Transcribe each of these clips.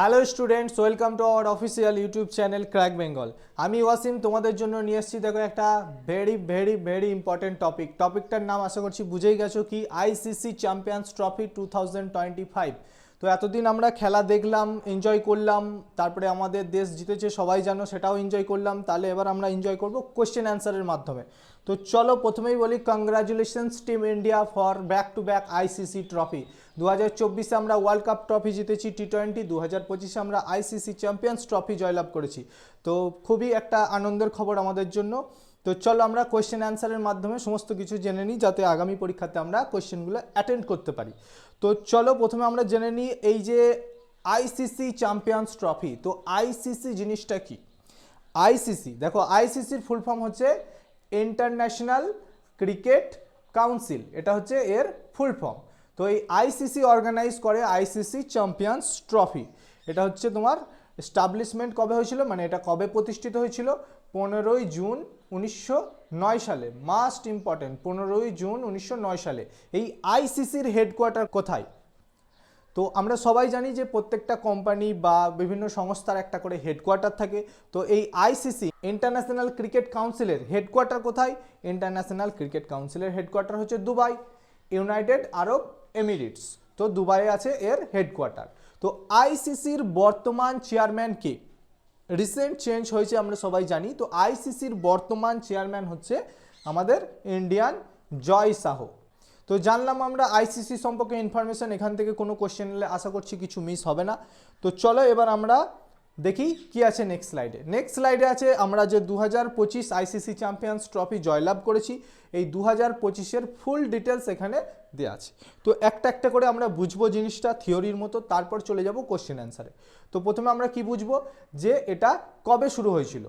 Hello students welcome to our official YouTube channel crack Bengal আমি ওয়াসিম, তোমাদের জন্য নিয়ে এসেছি, দেখো একটা very very very important topic টপিকটার নাম আশা করছি বুঝেই গেছো কি? ICC champions trophy two thousand twenty five তো এতদিন আমরা খেলা দেখলাম এনজয় করলাম, তারপরে আমাদের দেশ জিতেছে, সবাই জানো, সেটাও এনজয় করলাম, তাহলে এবার আমরা এনজয় করব কোশ্চেন অ্যান্সারের মাধ্যমে। তো চলো প্রথমেই বলি congratulations team India for back to back ICC trophy দু হাজার চব্বিশে আমরা ওয়ার্ল্ড কাপ ট্রফি জিতেছি টি টোয়েন্টি দু হাজার পঁচিশে আমরা আইসিসি চ্যাম্পিয়ন্স ট্রফি জয়লাভ করেছি। তো খুবই একটা আনন্দের খবর আমাদের জন্য। তো চলো আমরা কোয়েশ্চেন অ্যান্সারের মাধ্যমে সমস্ত কিছু জেনে নিই, যাতে আগামী পরীক্ষাতে আমরা কোয়েশ্চেনগুলো অ্যাটেন্ড করতে পারি। তো চলো প্রথমে আমরা জেনে নিই এই যে আইসিসি চ্যাম্পিয়ন্স ট্রফি তো আইসিসি জিনিসটা কি? আইসিসি দেখো আইসিসির ফুল ফর্ম হচ্ছে ইন্টারন্যাশনাল ক্রিকেট কাউন্সিল এটা হচ্ছে এর ফুল ফর্ম তো এই আইসিসি অর্গানাইজ করে আইসিসি চ্যাম্পিয়ন্স ট্রফি এটা হচ্ছে তোমার এস্টাবলিশমেন্ট কবে হয়েছিল? মানে এটা কবে প্রতিষ্ঠিত হয়েছিল? পনেরোই জুন উনিশশো নয় সালে। মাস্ট ইম্পর্টেন্ট পনেরোই জুন উনিশশো নয় সালে। এই আইসিসির হেডকোয়ার্টার কোথায়? তো আমরা সবাই জানি যে প্রত্যেকটা কোম্পানি বা বিভিন্ন সংস্থার একটা করে হেডকোয়ার্টার থাকে। তো এই আইসিসি ইন্টারন্যাশনাল ক্রিকেট কাউন্সিলের হেডকোয়ার্টার কোথায়? ইন্টারন্যাশনাল ক্রিকেট কাউন্সিলের হেডকোয়ার্টার হচ্ছে দুবাই। ইউনাইটেড আরব এমিরেটস তো দুবাইয়ে আছে এর হেডকোয়ার্টার তো আইসিসির বর্তমান চেয়ারম্যান কে? রিসেন্ট চেঞ্জ হয়েছে, আমরা সবাই জানি। তো আইসিসির বর্তমান চেয়ারম্যান হচ্ছে আমাদের ইন্ডিয়ান জয় সাহো তো জানলাম আমরা আইসিসি সম্পর্কে ইনফরমেশন এখান থেকে কোনো কোশ্চেন এলে আশা করছি কিছু মিস হবে না। তো চলো এবার আমরা দেখি কি আছে নেক্সট স্লাইডে নেক্সট স্লাইডে আছে আমরা যে দু হাজার পঁচিশ আইসিসি চ্যাম্পিয়ন্স ট্রফি জয়লাভ করেছি। এই দু হাজার পঁচিশের ফুল ডিটেলস এখানে দেওয়া আছে। তো একটা একটা করে আমরা বুঝব জিনিসটা থিওরির মতো, তারপর চলে যাব কোশ্চেন অ্যান্সারে তো প্রথমে আমরা কি বুঝব? যে এটা কবে শুরু হয়েছিল?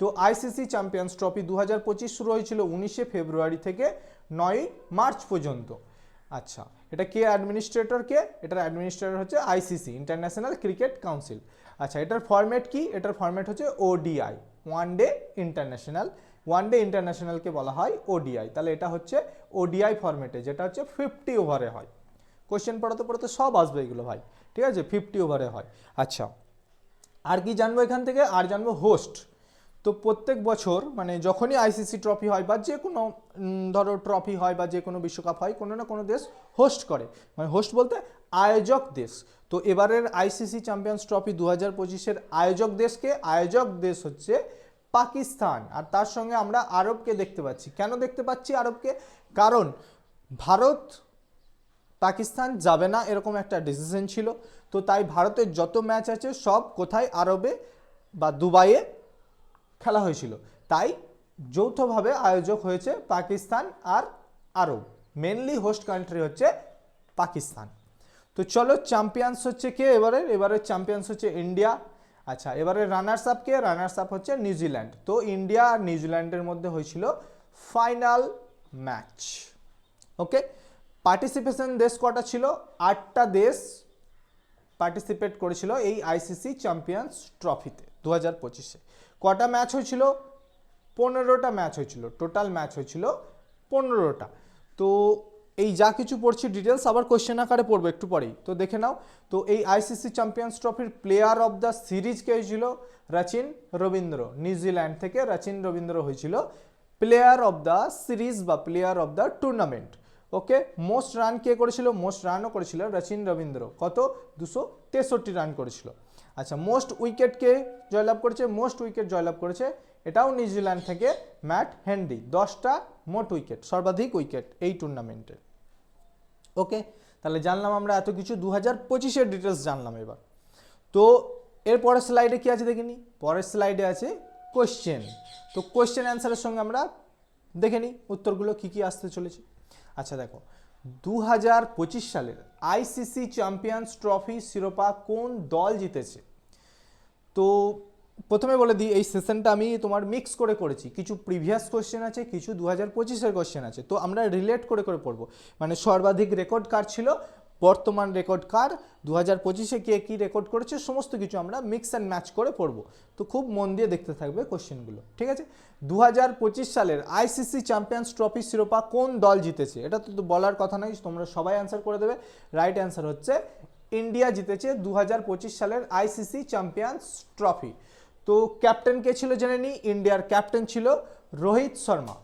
তো আইসিসি চ্যাম্পিয়ন্স ট্রফি দু হাজার পঁচিশ শুরু হয়েছিল উনিশে ফেব্রুয়ারি থেকে নয় মার্চ পর্যন্ত। আচ্ছা এটা কে অ্যাডমিনিস্ট্রেটর কে? এটার অ্যাডমিনিস্ট্রেটর হচ্ছে আইসিসি ইন্টারন্যাশনাল ক্রিকেট কাউন্সিল আচ্ছা এটার ফরম্যাট কি? এটার ফরম্যাট হচ্ছে ODI one day international one day ইন্টারন্যাশনালকে বলা হয় ওডিআই তাহলে এটা হচ্ছে ওডিআই ফরম্যাটে যেটা হচ্ছে ফিফটি ওভারে হয়। কোশ্চেন পড়াতে পড়াতে সব আসবে এগুলো ভাই। ঠিক আছে? ফিফটি ওভারে হয়। আচ্ছা আর কি জানব এখান থেকে? আর জানব হোস্ট তো প্রত্যেক বছর মানে যখনই আইসিসি ট্রফি হয় বা যে কোনো ধরো ট্রফি হয় বা যে কোনো বিশ্বকাপ হয়, কোনো না কোনো দেশ হোস্ট করে। মানে হোস্ট বলতে আয়োজক দেশ। তো এবারের আইসিসি চ্যাম্পিয়ন্স ট্রফি দু হাজার পঁচিশের আয়োজক দেশকে, আয়োজক দেশ হচ্ছে পাকিস্তান। আর তার সঙ্গে আমরা আরবকে দেখতে পাচ্ছি। কেন দেখতে পাচ্ছি আরবকে? কারণ ভারত পাকিস্তান যাবে না এরকম একটা ডিসিশন ছিল। তো তাই ভারতের যত ম্যাচ আছে সব কোথায়? আরবে বা দুবাইয়ে খেলা হয়েছিল। তাই যৌথভাবে আয়োজক হয়েছে পাকিস্তান আর আরব। মেনলি হোস্ট কান্ট্রি হচ্ছে পাকিস্তান। তো চলো চ্যাম্পিয়ন্স হচ্ছে কে এবারে? এবারে চ্যাম্পিয়ন্স হচ্ছে ইন্ডিয়া আচ্ছা এবারে রানার্স আপ কে? রানার্স আপ হচ্ছে নিউজিল্যান্ড। তো ইন্ডিয়া আর নিউজিল্যান্ডের মধ্যে হয়েছিল ফাইনাল ম্যাচ ওকে পার্টিসিপেশন দেশ কটা ছিল? আটটা দেশ পার্টিসিপেট করেছিল এই আইসিসি চ্যাম্পিয়ন্স ট্রফিতে দু হাজার পঁচিশে। কটা ম্যাচ হয়েছিল? পনেরোটা ম্যাচ হয়েছিল। টোটাল ম্যাচ হয়েছিল পনেরোটা। তো এই যা কিছু পড়ছি ডিটেলস আবার কোয়েশ্চেন আকারে পড়ব একটু পরেই। তো দেখে নাও। তো এই আইসিসি চ্যাম্পিয়ন্স ট্রফির প্লেয়ার অফ দ্য সিরিজ কে হয়েছিল? রচিন রবীন্দ্র। নিউজিল্যান্ড থেকে রচিন রবীন্দ্র হয়েছিল। প্লেয়ার অফ দ্য সিরিজ বা player of the tournament okay most run কে করেছিল? মোস্ট রানও করেছিল রচিন রবীন্দ্র। কত? দুশো তেষট্টি রান করেছিল। আচ্ছা মোস্ট উইকেট কে জয়লাভ করেছে? মোস্ট উইকেট জয়লাভ করেছে এটাও নিউজিল্যান্ড থেকে ম্যাট হেনরি, দশটা মোট উইকেট, সর্বাধিক উইকেট এই টুর্নামেন্টে ওকে, তাহলে জানলাম আমরা এত কিছু দু হাজার পঁচিশের ডিটেলস জানলাম এবার। তো এর পরের স্লাইডে কি আছে দেখিনি? পরের স্লাইডে আছে কোশ্চেন তো কোশ্চেন অ্যান্সারের সঙ্গে আমরা দেখে নিই উত্তরগুলো কী কী আসতে চলেছে। আচ্ছা দেখো দু হাজার পঁচিশ সালের আইসিসি চ্যাম্পিয়ন্স ট্রফি শিরোপা কোন দল জিতেছে? তো প্রথমে বলে দিই, এই সেশনটা আমি তোমার মিক্স করে করেছি। কিছু প্রিভিয়াস কোশ্চেন আছে, কিছু দু হাজার পঁচিশের কোশ্চেন আছে। তো আমরা রিলেট করে করে পড়ব। মানে সর্বাধিক রেকর্ড কার ছিল? বর্তমান রেকর্ড কার? দু হাজার পঁচিশে কে কী রেকর্ড করেছে? সমস্ত কিছু আমরা মিক্স অ্যান্ড ম্যাচ করে পড়ব। তো খুব মন দিয়ে দেখতে থাকবে কোশ্চেনগুলো ঠিক আছে? দু হাজার পঁচিশ সালের আইসিসি চ্যাম্পিয়ন্স ট্রফি শিরোপা কোন দল জিতেছে? এটা তো বলার কথা নয়, তোমরা সবাই অ্যান্সার করে দেবে। রাইট অ্যান্সার হচ্ছে ইন্ডিয়া জিতেছে দু হাজার পঁচিশ সালের আইসিসি চ্যাম্পিয়ন্স ট্রফি তো ক্যাপ্টেন কে ছিল জেনে নিই ইন্ডিয়ার ক্যাপ্টেন ছিল রোহিত শর্মা।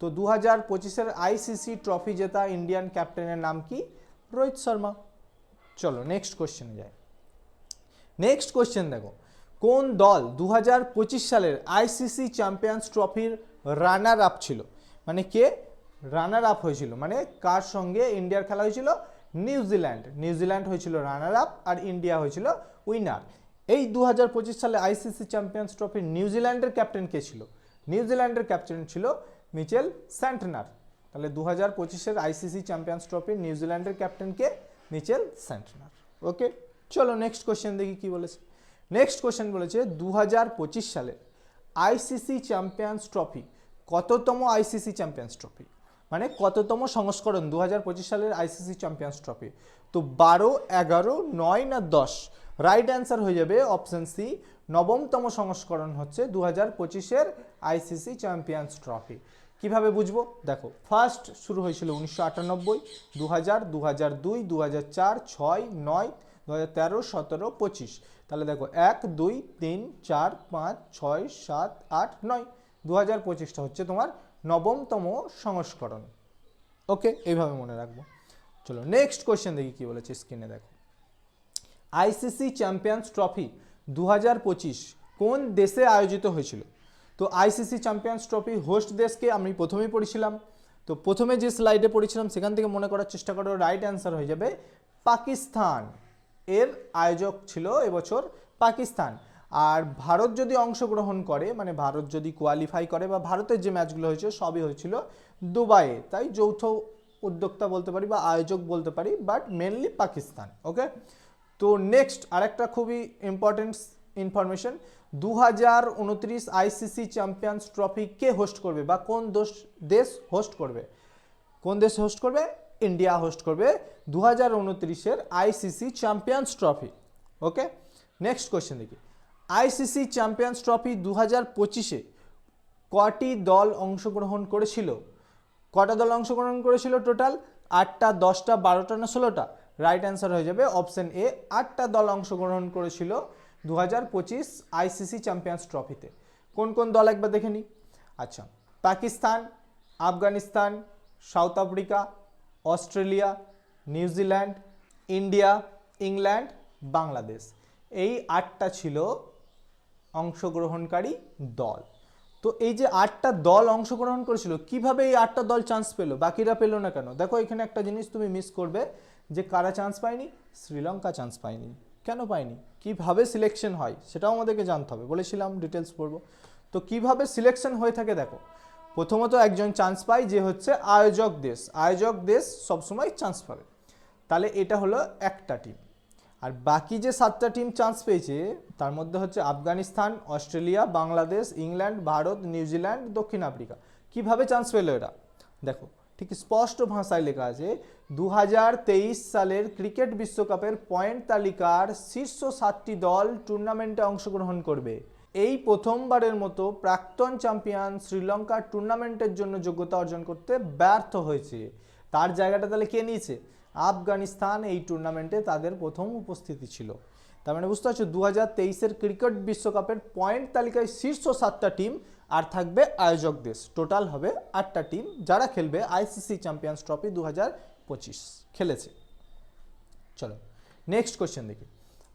তো দু হাজার পঁচিশের আইসিসি ট্রফি জেতা ইন্ডিয়ান ক্যাপ্টেনের নাম কি? রোহিত শর্মা। চলো নেক্সট কোশ্চেনে যাই। নেক্সট কোশ্চেন দেখো। কোন দল দু হাজার পঁচিশ সালের আইসিসি চ্যাম্পিয়ন্স ট্রফির রানার আপ ছিল? মানে কে? রানার আপ হয়েছিল। মানে কার সঙ্গে ইন্ডিয়ার খেলা হয়েছিল? নিউজিল্যান্ড। নিউজিল্যান্ড হয়েছিল রানার আপ আর ইন্ডিয়া হয়েছিল উইনার এই দু হাজার পঁচিশ সালে আইসিসি চ্যাম্পিয়ন্স ট্রফি নিউজিল্যান্ডের ক্যাপ্টেন কে ছিল? নিউজিল্যান্ডের ক্যাপ্টেন ছিল মিচেল স্যান্টনার। তাহলে দু হাজার পঁচিশের আইসিসি চ্যাম্পিয়ন্স ট্রফির নিউজিল্যান্ডের ক্যাপ্টেনকে মিচেল স্যান্টনার। ওকে? চলো নেক্সট কোশ্চেন দেখি কি বলেছে। নেক্সট কোশ্চেন বলেছে দু হাজার পঁচিশ সালের আইসিসি চ্যাম্পিয়ন্স ট্রফি কততম আইসিসি চ্যাম্পিয়ন্স ট্রফি? মানে কততম সংস্করণ দু হাজার পঁচিশ সালের আইসিসি চ্যাম্পিয়ন্স ট্রফি? তো বারো, এগারো, নয় না দশ? রাইট অ্যান্সার হয়ে যাবে অপশন সি নবমতম সংস্করণ হচ্ছে দু হাজার পঁচিশের আইসিসি চ্যাম্পিয়ন্স ট্রফি কীভাবে বুঝব? দেখো ফার্স্ট শুরু হয়েছিল উনিশশো আটানব্বই দু হাজার দু হাজার দুই দু হাজার চার, ছয়, নয় দু হাজার তেরো, সতেরো, পঁচিশ। তাহলে দেখো, এক, দুই, তিন, চার, পাঁচ, ছয়, সাত, আট, নয়। দু হাজার পঁচিশটা হচ্ছে তোমার নবমতম সংস্করণ। ওকে এইভাবে মনে রাখব। চলো নেক্সট কোয়েশ্চেন দেখি কী বলেছে স্ক্রিনে দেখো। আইসিসি চ্যাম্পিয়ন্স ট্রফি দু হাজার পঁচিশ কোন দেশে আয়োজিত হয়েছিল? তো আইসিসি চ্যাম্পিয়ন্স ট্রফি হোস্ট দেশকে আমি প্রথমেই পড়েছিলাম। তো প্রথমে যে স্লাইডে পড়েছিলাম, সেখান থেকে মনে করার চেষ্টা করো রাইট অ্যান্সার হয়ে যাবে পাকিস্তান। এর আয়োজক ছিল এবছর পাকিস্তান। আর ভারত যদি অংশগ্রহণ করে মানে ভারত যদি কোয়ালিফাই করে, বা ভারতের যে ম্যাচগুলো হয়েছে সবই হয়েছিল দুবাইয়ে। তাই যৌথ উদ্যোক্তা বলতে পারি বা আয়োজক বলতে পারি বাট মেনলি পাকিস্তান ওকে তো নেক্সট আরেকটা খুবই ইম্পর্টেন্ট ইনফরমেশন দু হাজার উনত্রিশ আইসিসি চ্যাম্পিয়ন্স ট্রফি কে হোস্ট করবে বা কোন দোষ দেশ হোস্ট করবে? কোন দেশ হোস্ট করবে? ইন্ডিয়া হোস্ট করবে দু হাজার উনত্রিশের ICC champions trophy okay next question দেখি। আইসিসি চ্যাম্পিয়ন্স ট্রফি দু হাজার পঁচিশে কটি দল অংশগ্রহণ করেছিল? কটা দল অংশগ্রহণ করেছিল টোটাল আটটা, দশটা, বারোটা না ষোলোটা? রাইট অ্যান্সার হয়ে যাবে অপশন এ আটটা দল অংশগ্রহণ করেছিল দু হাজার পঁচিশ আইসিসি চ্যাম্পিয়ন্স ট্রফিতে কোন কোন দল একবার দেখে নিই আচ্ছা Pakistan, Afghanistan, south Africa, Australia New Zealand India, England, Bangladesh. এই আটটা ছিল অংশগ্রহণকারী দল। তো এই যে আটটা দল অংশগ্রহণ করেছিল, কীভাবে এই আটটা দল চান্স পেল? বাকিরা পেল না কেন? দেখো এখানে একটা জিনিস তুমি মিস করবে। যে কারা চান্স পায়নি? শ্রীলঙ্কা চান্স পায়নি। কেন পায়নি? কীভাবে সিলেকশন হয়? সেটাও আমাদেরকে জানতে হবে। বলেছিলাম ডিটেলস পড়ব। তো কীভাবে সিলেকশন হয়ে থাকে দেখো, প্রথমত একজন চান্স পায় যে হচ্ছে আয়োজক দেশ। আয়োজক দেশ সবসময় চান্স পাবে। তাহলে এটা হলো একটা টিম আর বাকি যে সাতটা টিম চান্স পেয়েছে, তার মধ্যে হচ্ছে Afghanistan, Australia, Bangladesh, England, Bharat, New Zealand, দক্ষিণ আফ্রিকা। কীভাবে চান্স পেল এরা? দেখো ঠিক স্পষ্ট ভাষায় লেখা আছে দু হাজার তেইশ সালের ক্রিকেট বিশ্বকাপের পয়েন্ট তালিকার শীর্ষ সাতটি দল টুর্নামেন্টে অংশগ্রহণ করবে। এই প্রথমবারের মতো প্রাক্তন চ্যাম্পিয়ন শ্রীলঙ্কা টুর্নামেন্টের জন্য যোগ্যতা অর্জন করতে ব্যর্থ হয়েছে। তার জায়গাটা তাহলে কে নিয়েছে? আফগানিস্তান এই টুর্নামেন্টে তাদের প্রথম উপস্থিতি ছিল। তার মানে বুঝতে পারছ দু হাজার তেইশের ক্রিকেট বিশ্বকাপের পয়েন্ট তালিকায় শীর্ষ সাতটা টিম আর থাকবে আয়োজক দেশ। টোটাল হবে আটটা টিম যারা খেলবে আইসিসি চ্যাম্পিয়ন্স ট্রফি দু হাজার পঁচিশ। খেলেছে। চলো নেক্সট কোয়েশ্চেন দেখি।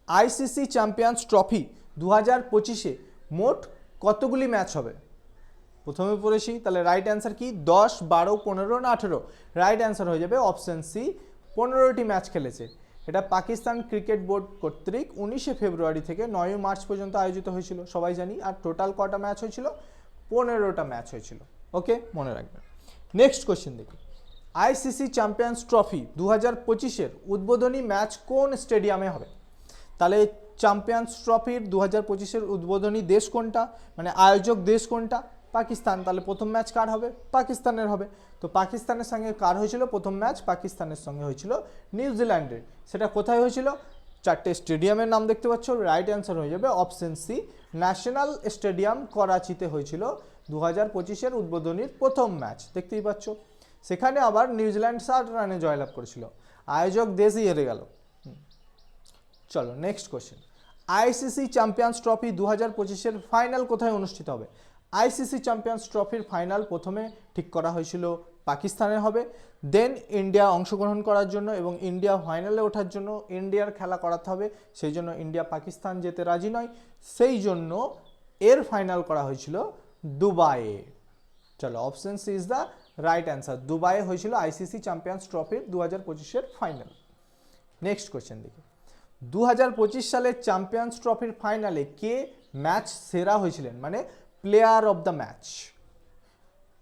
আইসিসি চ্যাম্পিয়ন্স ট্রফি দু হাজার পঁচিশে মোট কতগুলি ম্যাচ হবে? প্রথমে পড়েছি তাহলে রাইট অ্যান্সার কি? দশ, বারো, পনেরো না আঠেরো? রাইট অ্যান্সার হয়ে যাবে অপশন সি পনেরোটি ম্যাচ খেলেছে। এটা পাকিস্তান ক্রিকেট বোর্ড কর্তৃক উনিশে ফেব্রুয়ারি থেকে নয় মার্চ পর্যন্ত আয়োজিত হয়েছিল, সবাই জানি। আর টোটাল কটা ম্যাচ হয়েছিল? পনেরোটা ম্যাচ হয়েছিল। ওকে? মনে রাখবেন। নেক্সট কোয়েশ্চেন দেখি। আইসিসি চ্যাম্পিয়ন্স ট্রফি দু হাজার পঁচিশের উদ্বোধনী ম্যাচ কোন স্টেডিয়ামে হবে? তাহলে চ্যাম্পিয়ন্স ট্রফির দু হাজার পঁচিশের উদ্বোধনী দেশ কোনটা? মানে আয়োজক দেশ কোনটা? পাকিস্তান। তাহলে প্রথম ম্যাচ কার হবে? পাকিস্তানের হবে। তো পাকিস্তানের সঙ্গে কার হয়েছিল প্রথম ম্যাচ? পাকিস্তানের সঙ্গে হয়েছিল নিউজিল্যান্ডের সেটা কোথায় হয়েছিল? চারটে স্টেডিয়ামের নাম দেখতে পাচ্ছ। রাইট অ্যান্সার হয়ে যাবে অপশন সি ন্যাশনাল স্টেডিয়াম করাচিতে হয়েছিল দু হাজার পঁচিশের উদ্বোধনীর প্রথম ম্যাচ। দেখতেই পাচ্ছ। সেখানে আবার নিউজিল্যান্ড ষাট রানে জয়লাভ করেছিল। আয়োজক দেশই হেরে গেল। চলো next question ICC champions trophy দু হাজার পঁচিশের ফাইনাল কোথায় অনুষ্ঠিত হবে? আইসিসি চ্যাম্পিয়ন্স ট্রফির ফাইনাল প্রথমে ঠিক করা হয়েছিল পাকিস্তানে হবে। দেন ইন্ডিয়া অংশগ্রহণ করার জন্য এবং ইন্ডিয়া ফাইনালে ওঠার জন্য ইন্ডিয়ার খেলা করাতে হবে। সেই জন্য ইন্ডিয়া পাকিস্তান যেতে রাজি নয়। সেই জন্য এর ফাইনাল করা হয়েছিল দুবাইয়ে। চলো option C is the right answer দুবাইয়ে হয়েছিল আইসিসি চ্যাম্পিয়ন্স ট্রফির দু হাজার পঁচিশের ফাইনাল নেক্সট কোয়েশ্চেন দেখি। দু হাজার পঁচিশ সালের চ্যাম্পিয়ন্স ট্রফির ফাইনালে কে ম্যাচ সেরা হয়েছিলেন? মানে প্লেয়ার অফ দ্য ম্যাচ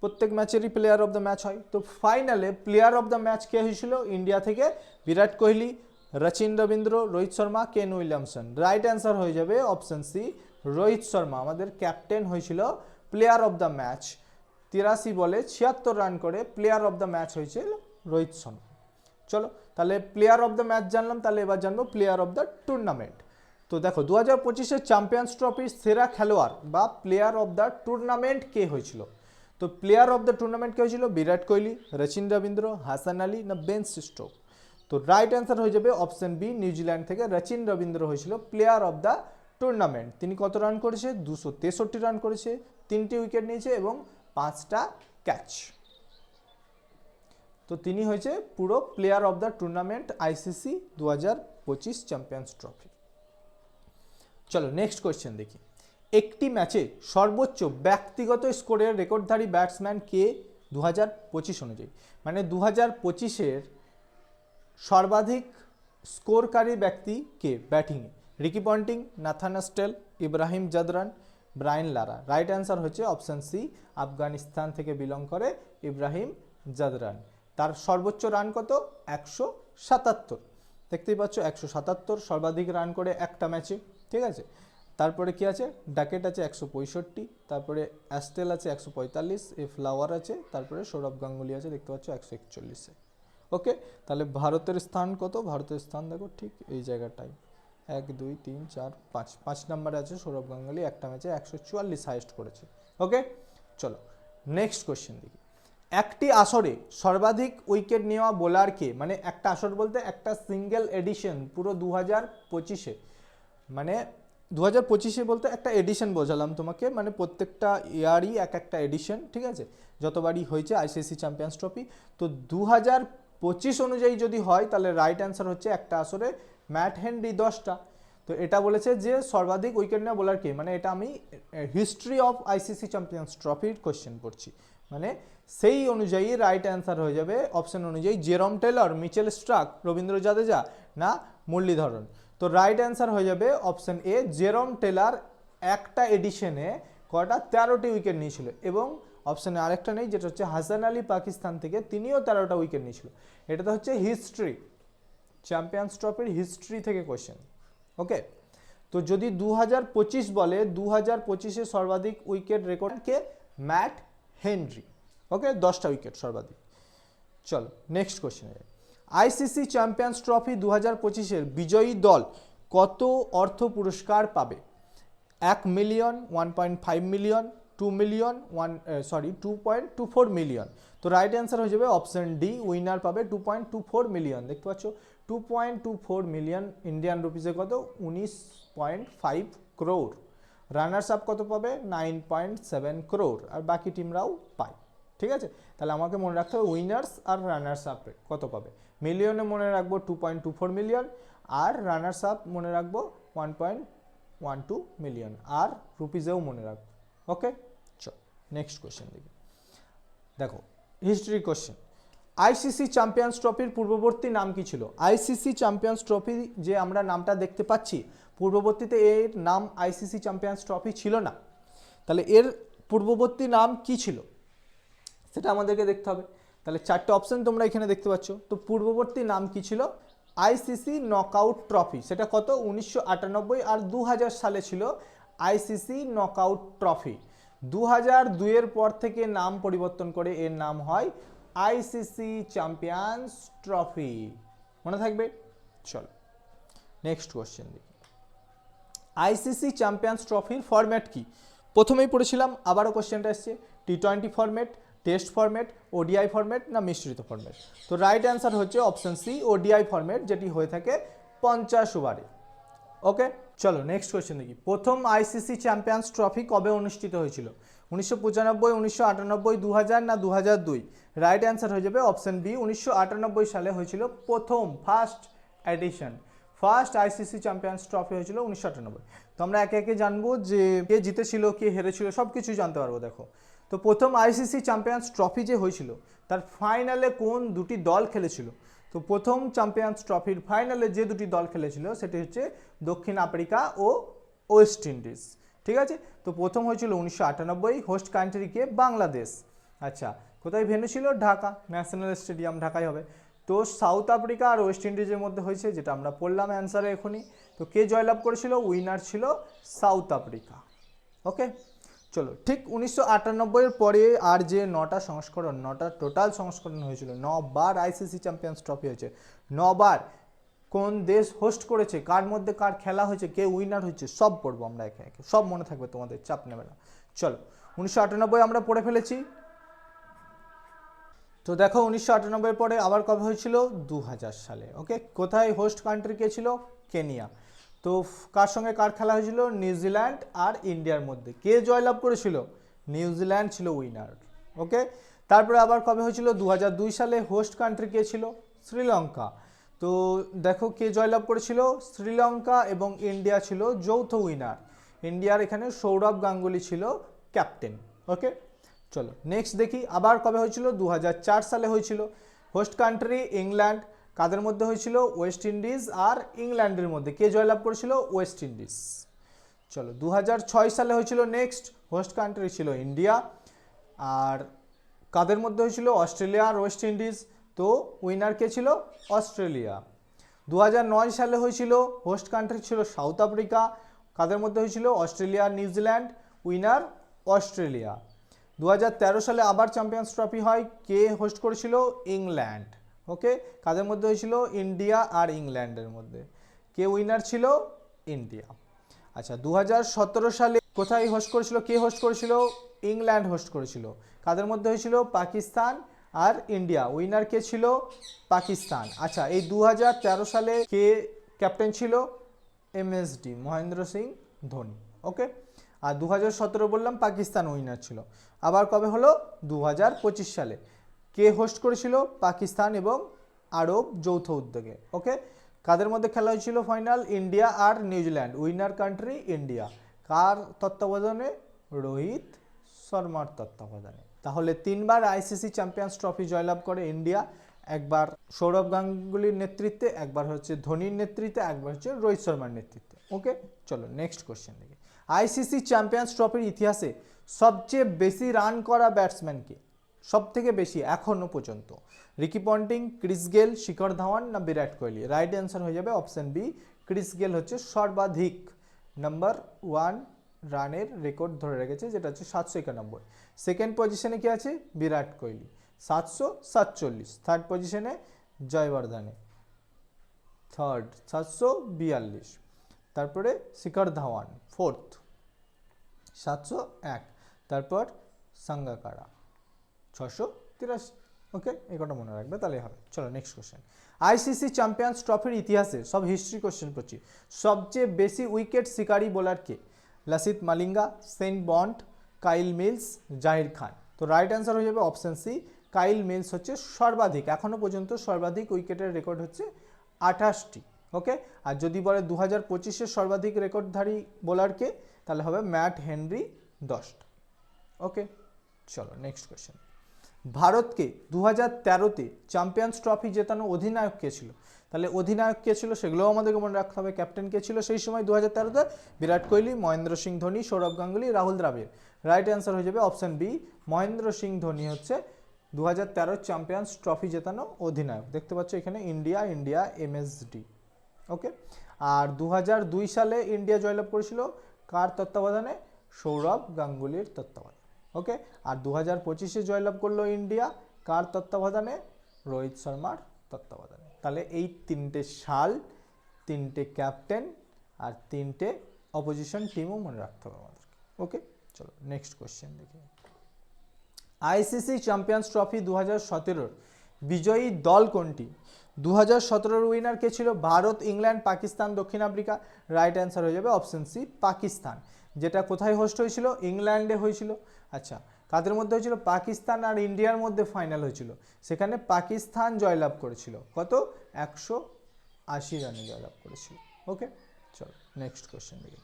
প্রত্যেক ম্যাচেরই প্লেয়ার অফ দ্য ম্যাচ হয়। তো ফাইনালে প্লেয়ার অফ দ্য ম্যাচ কে হয়েছিল? ইন্ডিয়া থেকে বিরাট Kohli, Rachin Rabindra, Rohit Sharma, Kane Williamson. Right answer হয়ে যাবে অপশন সি রোহিত শর্মা। আমাদের ক্যাপ্টেন হয়েছিল প্লেয়ার অফ দ্য ম্যাচ তিরাশি বলে ছিয়াত্তর রান করে প্লেয়ার অফ দ্য ম্যাচ হয়েছিল রোহিত শর্মা। চলো, তাহলে প্লেয়ার অফ দ্য ম্যাচ জানলাম, তাহলে এবার জানব প্লেয়ার অফ দ্য টুর্নামেন্ট তো দেখো দু হাজার পঁচিশের চ্যাম্পিয়ন্স ট্রফির সেরা খেলোয়াড় বা প্লেয়ার অফ দ্য টুর্নামেন্ট কে হয়েছিল? তো প্লেয়ার অফ দ্য টুর্নামেন্ট কে হয়েছিল? বিরাট কোহলি, রচিন রবীন্দ্র, হাসান আলী না বেন স্টোক তো রাইট অ্যান্সার হয়ে যাবে অপশন বি নিউজিল্যান্ড থেকে রচিন রবীন্দ্র হয়েছিল প্লেয়ার অফ দ্য টুর্নামেন্ট তিনি কত রান করেছে? দুশো তেষট্টি রান করেছে, তিনটি উইকেট নিয়েছে এবং পাঁচটা ক্যাচ তো তিনি হয়েছে পুরো player of the tournament ICC দু হাজার পঁচিশ চ্যাম্পিয়ন্স ট্রফি চলো নেক্সট কোয়েশ্চেন দেখি। একটি ম্যাচে সর্বোচ্চ ব্যক্তিগত স্কোরের রেকর্ডধারী ব্যাটসম্যান কে দু হাজার পঁচিশ অনুযায়ী। মানে দু হাজার পঁচিশের সর্বাধিক স্কোরকারী ব্যক্তি কে ব্যাটিংয়ে Ricky Ponting, Nathan Astle, Ibrahim Zadran Brian Lara. Right answer হচ্ছে অপশন সি, আফগানিস্তান থেকে বিলং করে ইব্রাহিম জাদরান। তার সর্বোচ্চ রান কত? একশো সাতাত্তর। দেখতেই পাচ্ছ, একশো সাতাত্তর সর্বাধিক রান করে একটা ম্যাচে। ঠিক আছে? তারপরে কি আছে? ডাকেট আছে একশো পঁয়ষট্টি, তারপরে অ্যাস্টেল আছে একশো পঁয়তাল্লিশ, এ ফ্লাওয়ার আছে, তারপরে সৌরভ গাঙ্গুলি আছে, দেখতে পাচ্ছ একশো একচল্লিশে। ওকে তাহলে ভারতের স্থান কত? ভারতের স্থান দেখো ঠিক এই জায়গাটাই এক, দুই, তিন, চার, পাঁচ। পাঁচ নম্বরে আছে সৌরভ গাঙ্গুলি, একটা ম্যাচে একশো চুয়াল্লিশ হাইস্ট করেছে। ওকে চলো নেক্সট কোয়েশ্চেন দেখি। একটি আসরে সর্বাধিক উইকেট নেওয়া বোলারকে মানে একটা আসর বলতে একটা সিঙ্গেল এডিশন পুরো দু হাজার পঁচিশে। মানে দু হাজার পঁচিশে বলতে একটা এডিশন বোঝালাম তোমাকে মানে প্রত্যেকটা ইয়ারই এক একটা এডিশন ঠিক আছে? যতবারই হয়েছে আইসিসি চ্যাম্পিয়ন্স ট্রফি তো দু হাজার পঁচিশ অনুযায়ী যদি হয়, তাহলে রাইট অ্যান্সার হচ্ছে একটা আসরে ম্যাট হেনরি দশটা। তো এটা বলেছে যে সর্বাধিক উইকেট নেওয়া বোলার কে? মানে এটা আমি হিস্ট্রি অফ আইসিসি চ্যাম্পিয়ন্স ট্রফির কোশ্চেন করছি। মানে সেই অনুযায়ী রাইট অ্যান্সার হয়ে যাবে অপশন অনুযায়ী Jerome Taylor Mitchell Starc Ravindra Jadeja না মুরলীধরন। তো রাইট অ্যান্সার হয়ে যাবে অপশন এ জেরম টেলার একটা এডিশনে কটা তেরোটি উইকেট নিয়েছিল। এবং অপশানে আরেকটা নেই, যেটা হচ্ছে হাসান আলী পাকিস্তান থেকে তিনিও তেরোটা উইকেট নিয়েছিল। এটা তো হচ্ছে হিস্ট্রি চ্যাম্পিয়ন্স ট্রফির হিস্ট্রি থেকে কোয়েশ্চেন ওকে তো যদি দু হাজার পঁচিশ বলে দু হাজার পঁচিশে সর্বাধিক উইকেট রেকর্ডকে ম্যাট হেনরি ওকে দশটা উইকেট সর্বাধিক। চলো নেক্সট কোয়েশ্চেনে আইসিসি চ্যাম্পিয়ন্স ট্রফি দু হাজার পঁচিশের বিজয়ী দল কত অর্থ পুরস্কার পাবে? এক million one point five million two million one sorry two point two four million তো রাইট অ্যান্সার হয়ে যাবে অপশন ডি উইনার পাবে two point two four million দেখতে পাচ্ছ? Two point two four million Indian রুপিসে কত? উনিশ point five crore runners up কত পাবে? নাইন পয়েন্ট সেভেন ক্রোর আর বাকি টিমরাও পায়। ঠিক আছে? তাহলে আমাকে মনে রাখতে হবে উইনার্স আর রানার্স আপে কত পাবে? মিলিয়নে মনে রাখব two point two four million আর রানার্স আপ মনে রাখব one point one two million আর রুপিজেও মনে রাখব ওকে চ নেক্সট কোয়েশ্চেন দেখি। দেখো হিস্ট্রি কোশ্চেন আইসিসি চ্যাম্পিয়ন্স ট্রফির পূর্ববর্তী নাম কি ছিল? আইসিসি চ্যাম্পিয়ন্স ট্রফি যে আমরা নামটা দেখতে পাচ্ছি, পূর্ববর্তীতে এর নাম আইসিসি চ্যাম্পিয়ন্স ট্রফি ছিল না। তাহলে এর পূর্ববর্তী নাম কি ছিল? সেটা আমাদেরকে দেখতে হবে। তাহলে চারটে অপশন তোমরা এখানে দেখতে পাচ্ছ। তো পূর্ববর্তী নাম কি ছিল? আইসিসি নকআউট ট্রফি সেটা কত? উনিশশো আটানব্বই আর দু হাজার সালে ছিল আইসিসি নকআউট ট্রফি দু হাজার দুইয়ের পর থেকে নাম পরিবর্তন করে এর নাম হয় আইসিসি চ্যাম্পিয়ন্স ট্রফি মনে থাকবে? চলো নেক্সট কোশ্চেন দেখি। আইসিসি চ্যাম্পিয়ন্স ট্রফির ফরম্যাট কি? প্রথমেই পড়েছিলাম, আবারও কোশ্চেনটা এসছে। T twenty format test format ODI format না মিশ্রিত ফরম্যাট তো রাইট অ্যান্সার হচ্ছে অপশন সি ওডিআই ফরম্যাট যেটি হয়ে থাকে পঞ্চাশ ওভারে ওকে চলো নেক্সট কোয়েশ্চেন দেখি। প্রথম আইসিসি চ্যাম্পিয়ন্স ট্রফি কবে অনুষ্ঠিত হয়েছিল? উনিশশো পঁচানব্বই, উনিশশো আটানব্বই দু হাজার না দু হাজার দুই? রাইট অ্যান্সার হয়ে যাবে অপশান বি উনিশশো আটানব্বই সালে হয়েছিল প্রথম first edition first ICC champions trophy হয়েছিল উনিশশো আটানব্বই। তো আমরা একে একে জানব যে কে জিতেছিল, কে হেরেছিল সব কিছুই জানতে পারব, দেখো। তো প্রথম আইসিসি চ্যাম্পিয়ন্স ট্রফি যে হয়েছিল, তার ফাইনালে কোন দুটি দল খেলেছিল? তো প্রথম চ্যাম্পিয়ন্স ট্রফির ফাইনালে যে দুটি দল খেলেছিল, সেটি হচ্ছে দক্ষিণ আফ্রিকা ও ওয়েস্ট ইন্ডিজ। ঠিক আছে? তো প্রথম হয়েছিল উনিশশো আটানব্বই, হোস্ট কান্ট্রিকে বাংলাদেশ। আচ্ছা কোথায় ভেন্যু ছিল? ঢাকা, ন্যাশনাল স্টেডিয়াম ঢাকায় হবে। তো সাউথ আফ্রিকা আর ওয়েস্ট ইন্ডিজের মধ্যে হয়েছে, যেটা আমরা পড়লাম অ্যান্সারে এখনই। তো কে জয়লাভ করেছিল? উইনার ছিল সাউথ আফ্রিকা। ওকে? চলো, ঠিক উনিশশো আটানব্বইয়ের পরে আর যে নটা সংস্করণ, নটা টোটাল সংস্করণ হয়েছিল, নবার আইসিসি চ্যাম্পিয়ন্স ট্রফি হয়েছে, নবার কোন দেশ হোস্ট করেছে, কার মধ্যে কার খেলা হয়েছে, কে উইনার হয়েছে, সব পড়ব আমরা একে একে, সব মনে থাকবে তোমাদের, চাপ নেবে না। চলো, উনিশশো আটানব্বই আমরা পড়ে ফেলেছি। তো দেখো, উনিশশো আটানব্বই পরে আবার কবে হয়েছিল? দু হাজার সালে ওকে কোথায় হোস্ট কান্ট্রি কে ছিল? কেনিয়া। তো কার সঙ্গে কার খেলা হয়েছিল? নিউজিল্যান্ড আর ইন্ডিয়ার মধ্যে। কে জয়লাভ করেছিল? নিউজিল্যান্ড ছিল উইনার। ওকে? তারপরে আবার কবে হয়েছিল? দু সালে হোস্ট কান্ট্রি কে ছিল? শ্রীলঙ্কা। তো দেখো কে জয়লাভ করেছিল? শ্রীলঙ্কা এবং ইন্ডিয়া ছিল যৌথ উইনার। ইন্ডিয়ার এখানে সৌরভ গাঙ্গুলি ছিল ক্যাপ্টেন। ওকে? চলো, নেক্সট দেখি। আবার কবে হয়েছিল? দু হাজার চার সালে হয়েছিল। হোস্ট কান্ট্রি ইংল্যান্ড কাদের মধ্যে হয়েছিল? ওয়েস্ট ইন্ডিজ আর ইংল্যান্ডের মধ্যে। কে জয়লাভ করেছিল? ওয়েস্ট ইন্ডিজ চলো দু হাজার ছয় সালে হয়েছিল নেক্সট হোস্ট কান্ট্রি ছিল ইন্ডিয়া আর কাদের মধ্যে হয়েছিল? অস্ট্রেলিয়া আর ওয়েস্ট ইন্ডিজ তো উইনার কে ছিল? অস্ট্রেলিয়া দু হাজার নয় সালে হয়েছিল হোস্ট কান্ট্রি ছিল সাউথ আফ্রিকা কাদের মধ্যে হয়েছিল? অস্ট্রেলিয়া নিউজিল্যান্ড উইনার অস্ট্রেলিয়া দু হাজার তেরো সালে আবার চ্যাম্পিয়ন্স ট্রফি হয়। কে হোস্ট করেছিল? ইংল্যান্ড ওকে কাদের মধ্যে হয়েছিল? ইন্ডিয়া আর ইংল্যান্ডের মধ্যে। কে উইনার ছিল? ইন্ডিয়া আচ্ছা দু হাজার সতেরো সালে কোথায় হোস্ট করেছিল? কে হোস্ট করেছিল? ইংল্যান্ড হোস্ট করেছিল। কাদের মধ্যে হয়েছিল? পাকিস্তান আর ইন্ডিয়া উইনার কে ছিল? পাকিস্তান। আচ্ছা এই দু হাজার তেরো সালে কে ক্যাপ্টেন ছিল? এমএসডি মহেন্দ্র সিং ধোনি। ওকে আর দু হাজার সতেরো বললাম, পাকিস্তান উইনার ছিল। আবার কবে হলো? দু হাজার পঁচিশ সালে। কে হোস্ট করেছিল? পাকিস্তান এবং আরব যৌথ উদ্যোগে। ওকে কাদের মধ্যে খেলা হয়েছিল ফাইনাল ইন্ডিয়া আর New Zealand winner country India কার তত্ত্বাবধানে? রোহিত শর্মার তত্ত্বাবধানে। তাহলে তিনবার আইসিসি চ্যাম্পিয়ন্স ট্রফি জয়লাভ করে ইন্ডিয়া একবার সৌরভ গাঙ্গুলির নেতৃত্বে, একবার হচ্ছে ধোনির নেতৃত্বে, একবার হচ্ছে রোহিত শর্মার নেতৃত্বে। ওকে চলো নেক্সট কোশ্চেন দেখি। আইসিসি চ্যাম্পিয়ন্স ট্রফির ইতিহাসে সবচেয়ে বেশি রান করা ব্যাটসম্যানকে সব থেকে বেশি এখনও পর্যন্ত। Ricky Ponting, Chris Gayle, Shikhar Dhawan না বিরাট কোহলি? রাইট অ্যান্সার হয়ে যাবে অপশন বি ক্রিস গেল হচ্ছে সর্বাধিক নাম্বার ওয়ান রানের রেকর্ড ধরে রেখেছে, যেটা হচ্ছে সাতশো একানব্বই। সেকেন্ড পজিশনে কি আছে? বিরাট কোহলি। সাতশো সাতচল্লিশ। থার্ড পজিশনে জয়বর্ধনে। থার্ড সাতশো বিয়াল্লিশ। তারপরে শিখর ধাওয়ান। ফোর্থ সাতশো এক। তারপর সাঙ্গাকারা। ছশো তিরাশি। ওকে এই কটা মনে রাখবে তাহলে হবে। চলো নেক্সট কোশ্চেন আইসিসি চ্যাম্পিয়ন্স ট্রফির ইতিহাসে সব হিস্ট্রি কোশ্চেন করছি সবচেয়ে বেশি উইকেট শিকারী বোলার কে? Lasith Malinga, Shane Bond Kyle Mills, Zaheer Khan. তো রাইট অ্যান্সার হয়ে যাবে অপশন সি কাইল মিলস হচ্ছে সর্বাধিক এখনও পর্যন্ত সর্বাধিক উইকেটের রেকর্ড হচ্ছে আঠাশটি। ওকে আর যদি বলে দু হাজার পঁচিশের সর্বাধিক রেকর্ডধারী বোলারকে তাহলে হবে ম্যাট হেনরি দশটা। ওকে চলো নেক্সট কোয়েশ্চেন ভারতকে দু হাজার তেরোতে চ্যাম্পিয়ন্স ট্রফি জেতানো অধিনায়ক কে ছিল? তাহলে অধিনায়ক কে ছিল সেগুলোও আমাদেরকে মনে রাখতে হবে। ক্যাপ্টেন কে ছিল সেই সময় দু হাজার তেরোতে? বিরাট কোহলি, মহেন্দ্র সিং ধোনি, সৌরভ গাঙ্গুলি, রাহুল দ্রাবিড়। রাইট অ্যান্সার হয়ে যাবে অপশন বি মহেন্দ্র সিং ধোনি হচ্ছে দু হাজার তেরো চ্যাম্পিয়ন্স ট্রফি জেতানো অধিনায়ক। দেখতে পাচ্ছ এখানে ইন্ডিয়া ইন্ডিয়া এমএসডি ওকে আর দু সালে ইন্ডিয়া জয়লাভ করেছিল কার তত্ত্বাবধানে? সৌরভ গাঙ্গুলির তত্ত্বাবধানে। ওকে? আর দু হাজার পঁচিশে জয়লাভ করল ইন্ডিয়া। কার তত্ত্বাবধানে? রোহিত শর্মার তত্ত্বাবধানে। তাহলে এই তিনটে সাল তিনটে ক্যাপ্টেন আর তিনটে অপোজিশন টিমও মনে রাখতে হবে আমাদেরকে। ওকে? চলো নেক্সট কোয়েশ্চেন দেখি। আইসিসি চ্যাম্পিয়ন্স ট্রফি দু হাজার সতেরোর বিজয়ী দল কোনটি? দু হাজার সতেরোর উইনার কে ছিল ভারত ইংল্যান্ড পাকিস্তান দক্ষিণ আফ্রিকা। রাইট অ্যান্সার হয়ে যাবে অপশন সি পাকিস্তান। যেটা কোথায় হোস্ট হয়েছিল? ইংল্যান্ডে হয়েছিল। আচ্ছা কাদের মধ্যে হয়েছিল? পাকিস্তান আর ইন্ডিয়ার মধ্যে ফাইনাল হয়েছিল। সেখানে পাকিস্তান জয়লাভ করেছিল। কত? একশো আশি রানে জয়লাভ করেছিল। ওকে, চলো নেক্সট কোয়েশ্চেন দেখি।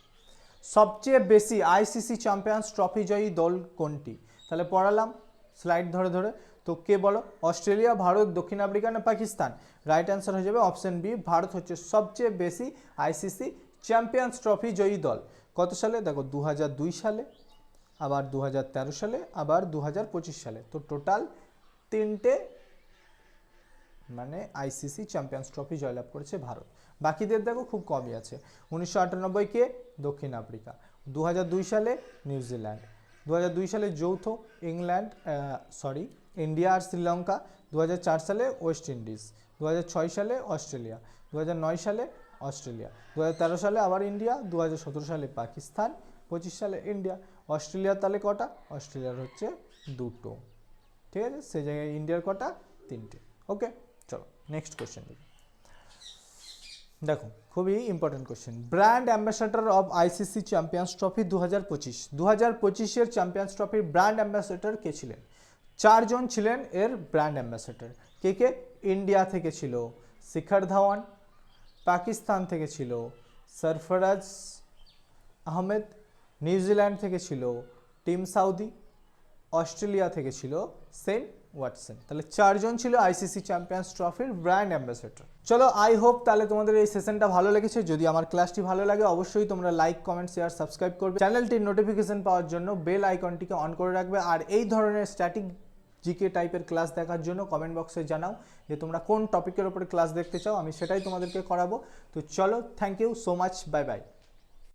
সবচেয়ে বেশি আইসিসি চ্যাম্পিয়ন্স ট্রফি জয়ী দল কোনটি? তাহলে পড়ালাম স্লাইড ধরে ধরে। তো কে বলো? অস্ট্রেলিয়া, ভারত, দক্ষিণ আফ্রিকা না পাকিস্তান? রাইট অ্যান্সার হয়ে যাবে অপশন বি ভারত হচ্ছে সবচেয়ে বেশি আইসিসি চ্যাম্পিয়ন্স ট্রফি জয়ী দল। কত সালে? দেখো দু সালে, আবার দু হাজার তেরো সালে, আবার দু হাজার পঁচিশ সালে। তো টোটাল তিনটে মানে আইসিসি চ্যাম্পিয়ন্স ট্রফি জয়লাভ করেছে ভারত। বাকিদের দেখো খুব কমই আছে। উনিশশো আটানব্বই কে? দক্ষিণ আফ্রিকা। দু সালে নিউজিল্যান্ড। দু হাজার দুই সালে যৌথ ইংল্যান্ড সরি ইন্ডিয়া আর শ্রীলঙ্কা। দু সালে ওয়েস্ট ইন্ডিজ। দু সালে অস্ট্রেলিয়া। দু সালে অস্ট্রেলিয়া। দু সালে আবার ইন্ডিয়া দু সালে পাকিস্তান, পঁচিশ সালে ইন্ডিয়া। অস্ট্রেলিয়ার তাহলে কটা? অস্ট্রেলিয়ার হচ্ছে দুটো। ঠিক আছে? সেই জায়গায় ইন্ডিয়ার কটা? তিনটে। ওকে, চলো নেক্সট কোয়েশ্চেন দেখি। দেখো, খুবই important question brand ambassador of ICC champions trophy দু হাজার পঁচিশ। দু হাজার পঁচিশের চ্যাম্পিয়ন্স ট্রফির ব্র্যান্ড অ্যাম্বাসেডর কে ছিলেন? চারজন ছিলেন এর ব্র্যান্ড অ্যাম্বাসেডর কে কে? ইন্ডিয়া থেকে ছিল। শিখর ধাওয়ান পাকিস্তান থেকে ছিল। সরফরাজ আহমেদ নিউজিল্যান্ড থেকে ছিল। টিম সাউদি অস্ট্রেলিয়া থেকে ছিল। Shane Watson. তাহলে চারজন ছিল আইসিসি চ্যাম্পিয়ন্স ট্রফির ব্র্যান্ড অ্যাম্বাসেডর। চলো আই হোপ তাহলে তোমাদের এই সেশনটা ভালো লেগেছে। যদি আমার ক্লাসটি ভালো লাগে, অবশ্যই তোমরা লাইক কমেন্ট শেয়ার সাবস্ক্রাইব করবে। চ্যানেলটির নোটিফিকেশন পাওয়ার জন্য বেল আইকনটিকে অন করে রাখবে। আর এই ধরনের স্ট্যাটিক জিকে টাইপের ক্লাস দেখার জন্য কমেন্ট বক্সে জানাও যে তোমরা কোন টপিকের ওপরে ক্লাস দেখতে চাও, আমি সেটাই তোমাদেরকে করাবো। তো চলো thank you so much bye bye